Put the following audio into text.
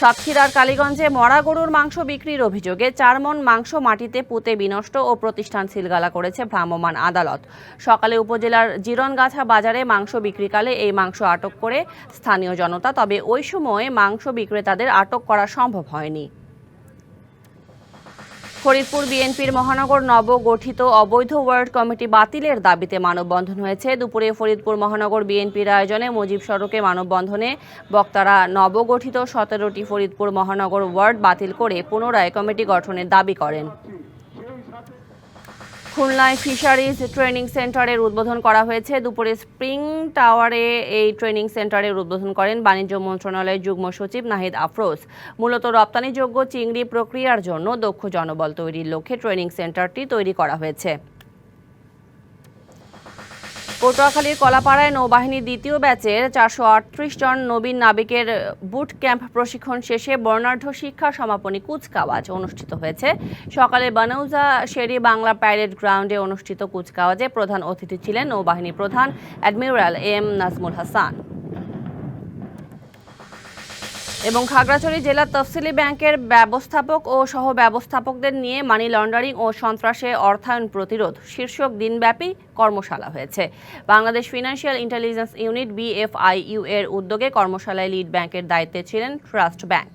সাতক্ষীরার কালীগঞ্জে মরা গরুর মাংস বিক্রির অভিযোগে চার মন মাংস মাটিতে পুঁতে বিনষ্ট ও প্রতিষ্ঠান সিলগালা করেছে ভ্রাম্যমাণ আদালত। সকালে উপজেলার জিরনগাছা বাজারে মাংস বিক্রিকালে এই মাংস আটক করে স্থানীয় জনতা, তবে ওই সময়ে মাংস বিক্রেতাদের আটক করা সম্ভব হয়নি। ফরিদপুর বিএনপির মহানগর নবগঠিত অবৈধ ওয়ার্ড কমিটি বাতিলের দাবিতে মানববন্ধন হয়েছে। দুপুরে ফরিদপুর মহানগর বিএনপির আয়োজনে মুজিব সড়কে মানববন্ধনে বক্তারা নবগঠিত সতেরোটি ফরিদপুর মহানগর ওয়ার্ড বাতিল করে পুনরায় কমিটি গঠনের দাবি করেন। খুলনায় ফিশারিজ ট্রেনিং সেন্টারের উদ্বোধন করা হয়েছে। দুপুরে স্প্রিং টাওয়ারে এই ট্রেনিং সেন্টারের উদ্বোধন করেন বাণিজ্য মন্ত্রণালয়ের যুগ্ম সচিব নাহিদ আফরোজ। মূলত রপ্তানিযোগ্য চিংড়ি প্রক্রিয়ার জন্য দক্ষ জনবল তৈরির লক্ষ্যে ট্রেনিং সেন্টারটি তৈরি করা হয়েছে। পটুয়াখালীর কলাপাড়ায় নৌবাহিনীর দ্বিতীয় ব্যাচের চারশো আটত্রিশ জন নবীন নাবিকের বুট ক্যাম্প প্রশিক্ষণ শেষে বর্ণাঢ্য শিক্ষা সমাপনী কুচকাওয়াজ অনুষ্ঠিত হয়েছে। সকালে বানৌজা শেরি বাংলা প্যারেড গ্রাউন্ডে অনুষ্ঠিত কুচকাওয়াজে প্রধান অতিথি ছিলেন নৌবাহিনী প্রধান অ্যাডমিরাল এম নাজমুল হাসান। এবং খাগড়াছড়ি জেলা তফসিলি ব্যাংকের ব্যবস্থাপক ও সহ ব্যবস্থাপকদের নিয়ে মানি লন্ডারিং ও সন্ত্রাসে অর্থায়ন প্রতিরোধ শীর্ষক দিনব্যাপী কর্মশালা হয়েছে। Bangladesh financial intelligence unit, BFIU এর উদ্যোগে কর্মশালায় লিড ব্যাংকের দায়িত্বে ছিলেন ট্রাস্ট ব্যাংক।